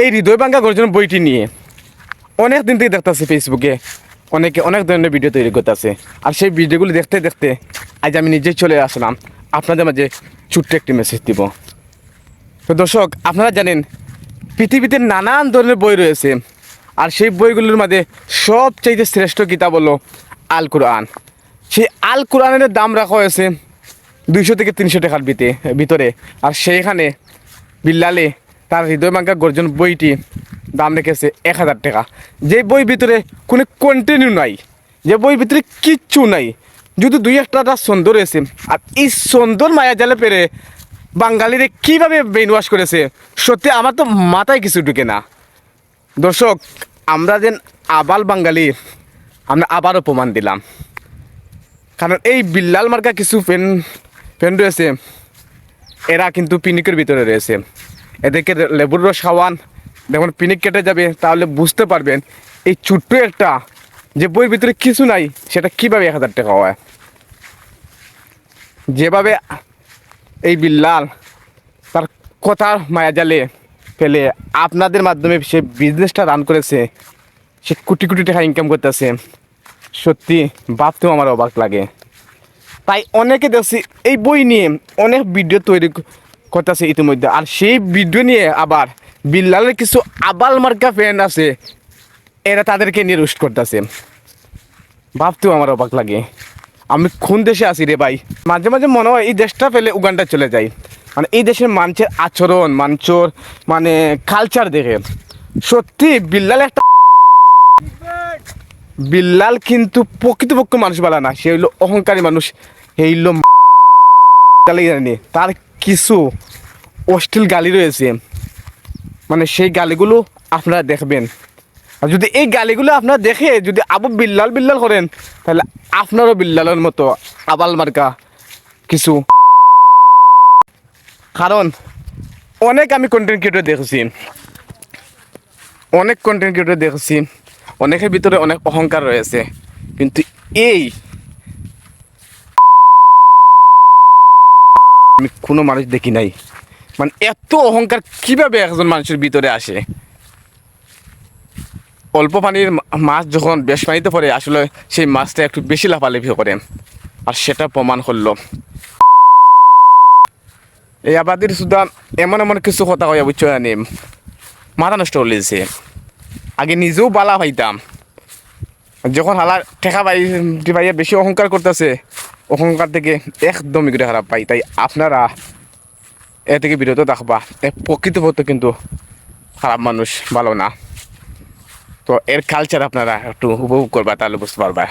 এই হৃদয় ভাঙ্গা গর্জন বইটি নিয়ে অনেক দিন থেকে দেখতেছে ফেসবুকে অনেকে অনেক ধরনের ভিডিও তৈরি করতেছে। আর সেই ভিডিওগুলি দেখতে দেখতে আজ আমি নিজেই চলে আসলাম। আপনাদের মাঝে ছোট্ট একটি মেসেজ দিব। তো দর্শক, আপনারা জানেন, পৃথিবীতে নানান ধরনের বই রয়েছে। আর সেই বইগুলোর মাঝে সবচাইতে শ্রেষ্ঠ কিতাব হলো আল কোরআন। সেই আল কোরআনের দাম রাখা হয়েছে দুইশো থেকে তিনশো টাকার ভিতে ভিতরে। আর সেইখানে বিল্লালে তার হৃদয় মাঙ্গা গর্জন বইটি দাম রেখেছে এক হাজার টাকা। যে বই ভিতরে কোনো কন্টিনিউ নাই, যে বই ভিতরে কিচ্ছু নাই, যদি দুই একটা তার সুন্দর রয়েছে আর এই সুন্দর মায়া জালে পেরে বাঙালিরে কীভাবে ব্রেন ওয়াশ করেছে, সত্যি আমার তো মাথায় কিছু ঢুকে না। দর্শক, আমরা যেন আবাল বাঙালি, আমরা আবারও প্রমাণ দিলাম। কারণ এই বিল্লাল মার্কা কিছু পেন পেন রয়েছে, এরা কিন্তু পিনিকের ভিতরে রয়েছে। এদেরকে লেবুর রস খাওয়ান যখন পিনিক কেটে যাবে, তাহলে বুঝতে পারবেন এই ছোট্ট একটা যে বইয়ের ভিতরে কিছু নাই, সেটা কীভাবে এক হাজার টাকা হয়? যেভাবে এই বিল্লাল তার কথার মায়া জালে ফেলে আপনাদের মাধ্যমে সে বিজনেসটা রান করেছে, সে কোটি কোটি টাকা ইনকাম করতেছে, সত্যি ভাবতেও আমার অবাক লাগে। তাই অনেকে দেখছি এই বই নিয়ে অনেক ভিডিও তৈরি করতেছে ইতিমধ্যে। আর সেই ভিডিও নিয়ে আবার বিল্লালের কিছু আবাল মার্কা ফ্যান আছে, এরা তাদেরকে নিয়ে রোস্ট করতেছে। ভাবতেও আমার অবাক লাগে। আমি কোন দেশে আছি রে ভাই। মাঝে মাঝে মনে হয় এই দেশটা ফেলে উগান্ডা চলে যাই মানে এই দেশের মানুষের আচরণ, মানুষের মানে কালচার দেখে। সত্যি বিল্লাল একটা বিল্লাল কিন্তু প্রকৃতপক্ষ মানুষ বলা না, সে হইল অহংকারী মানুষ। সে হইল তার কিছু অশ্লীল গালি রয়েছে। মানে সেই গালিগুলো আপনারা দেখবেন। আর যদি এই গালিগুলো আপনারা দেখে যদি আবু বিল্লাল বিল্লাল করেন, তাহলে আপনারও বিল্লালের মতো আবাল মার্কা কিছু। কারণ অনেক আমি কন্টেন্ট ক্রিয়েটর দেখেছি। অনেক কন্টেন্ট ক্রিয়েটর দেখেছি। অনেকের ভিতরে অনেক অহংকার রয়েছে। কিন্তু এই আমি কোনো মানুষ দেখি নাই। মানে এত অহংকার কীভাবে একজন মানুষের ভিতরে আসে? অল্প পানির মাছ যখন বেশ পানিতে পড়ে, আসলে সেই মাছটা একটু বেশি লাফালাফি করে। আর সেটা প্রমাণ করল এই আবাদির সুদা এমন এমন কিছু কথা কয়া বুঝছ জানি মাথা নষ্ট হলেছে আগে নিজেও বালা পাইতাম। যখন হালা ঠেকা পাই পাইয়া বেশি অহংকার করতেছে অহংকার থেকে একদমই করে খারাপ পাই। তাই আপনারা এ থেকে বিরত থাকবা। প্রকৃতপক্ষে কিন্তু খারাপ মানুষ, ভালো না। তো এর কালচার আপনারা একটু উপভোগ করবা, তাহলে বুঝতে পারবা।